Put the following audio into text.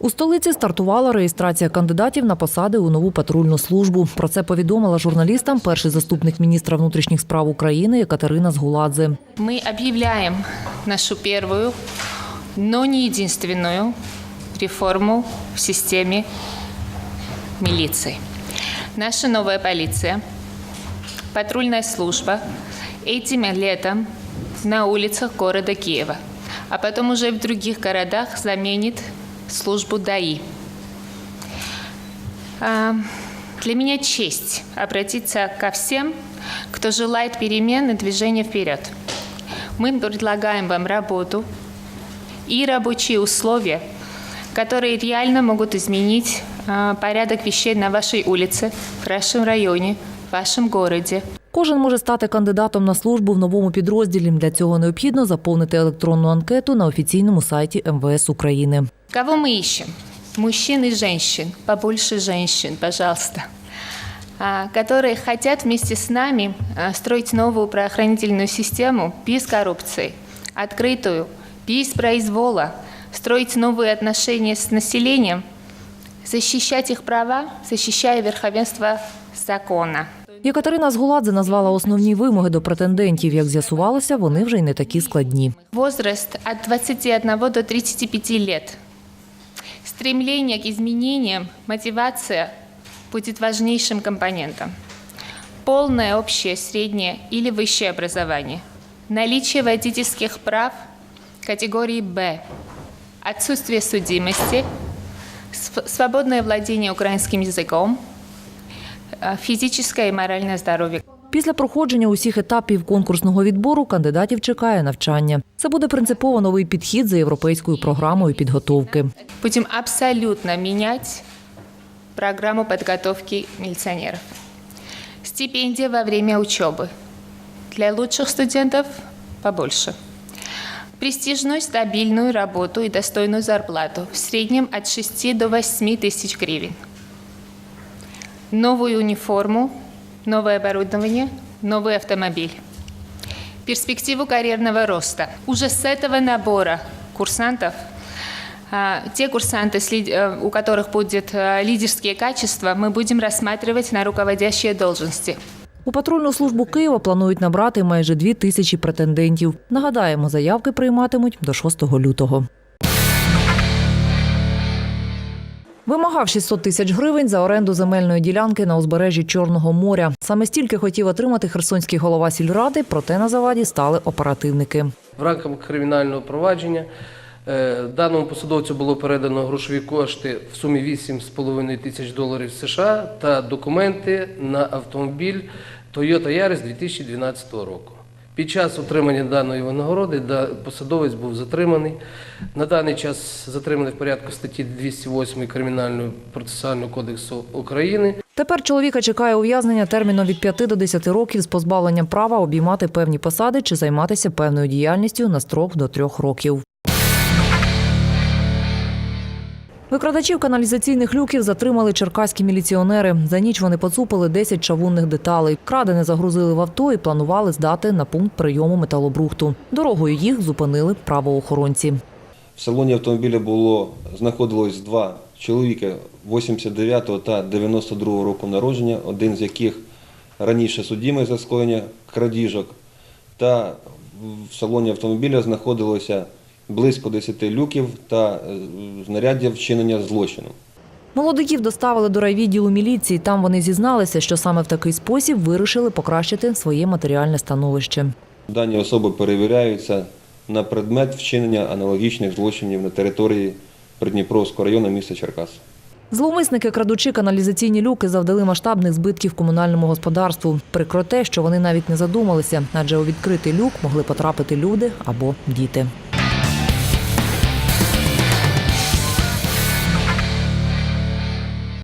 У столиці стартувала реєстрація кандидатів на посади у нову патрульну службу. Про це повідомила журналістам перший заступник міністра внутрішніх справ України Катерина Згуладзе. Мы объявляем нашу первую, но не единственную реформу в системе милиции. Наша новая полиция, патрульная служба этим летом на улицах города Киева, а потом уже в других городах заменит службу ДАИ. А, Для меня честь обратиться ко всем, кто желает перемен и движения вперед. Мы предлагаем вам работу и рабочие условия, которые реально могут изменить а, порядок вещей на вашей улице, в вашем районе, в вашем городе. Кожен може стати кандидатом на службу в новому підрозділі. Для цього необхідно заповнити електронну анкету на офіційному сайті МВС України. Кого мы ищем? Мужчин и женщин, побольше женщин, пожалуйста, а, которые хотят вместе с нами а, строить новую правоохранительную систему без коррупции, открытую, без произвола, строить новые отношения с населением, защищать их права, защищая верховенство закона. Єкатерина Згуладзе назвала основні вимоги до претендентів. Як з'ясувалося, вони вже й не такі складні. Возраст от 21 до 35 лет. Стремление к изменениям, мотивация будет важнейшим компонентом. Полное общее, среднее или высшее образование. Наличие водительских прав категории «Б». Отсутствие судимости. св- Свободное владение украинским языком. э, Физическое и моральное здоровье. Після проходження усіх етапів конкурсного відбору кандидатів чекає навчання. Це буде принципово новий підхід за європейською програмою підготовки. Будем абсолютно менять программу подготовки милиционеров. Стипендия во время учебы. Для лучших студентов побольше. Престижную, стабильную работу и достойную зарплату. В среднем от 6 до 8 тысяч гривен. Новую униформу, новое оборудование, новый автомобиль перспективу карьерного роста. Уже с этого набора курсантов, а, те курсанты, с лид- э, у которых будут э, лидерские качества, мы будем рассматривать на руководящие должности. У патрульну службу Києва планують набрати майже дві тисячі претендентів. Нагадаємо, заявки прийматимуть до 6 лютого. Вимагав 600 тисяч гривень за оренду земельної ділянки на узбережжі Чорного моря. Саме стільки хотів отримати херсонський голова сільради, проте на заваді стали оперативники. В рамках кримінального провадження е, даному посадовцю було передано грошові кошти в сумі 8,5 тисяч доларів США та документи на автомобіль Toyota Yaris 2012 року. Під час отримання даної винагороди посадовець був затриманий. На даний час затриманий в порядку статті 208 Кримінального процесуального кодексу України. Тепер чоловіка чекає ув'язнення терміном від 5 до 10 років з позбавленням права обіймати певні посади чи займатися певною діяльністю на строк до 3 років. Викрадачів каналізаційних люків затримали черкаські міліціонери. За ніч вони поцупили 10 чавунних деталей. Крадене загрузили в авто і планували здати на пункт прийому металобрухту. Дорогою їх зупинили правоохоронці. В салоні автомобіля було знаходилось два чоловіки 89 та 92 року народження, один з яких раніше судимий за скоєння крадіжок. Та в салоні автомобіля знаходилося близько 10 люків та е, знаряддя вчинення злочину. Молодиків доставили до райвідділу міліції. Там вони зізналися, що саме в такий спосіб вирішили покращити своє матеріальне становище. Дані особи перевіряються на предмет вчинення аналогічних злочинів на території Придніпровського району міста Черкас. Зловмисники, крадучи каналізаційні люки, завдали масштабних збитків комунальному господарству. Прикро те, що вони навіть не задумалися, адже у відкритий люк могли потрапити люди або діти.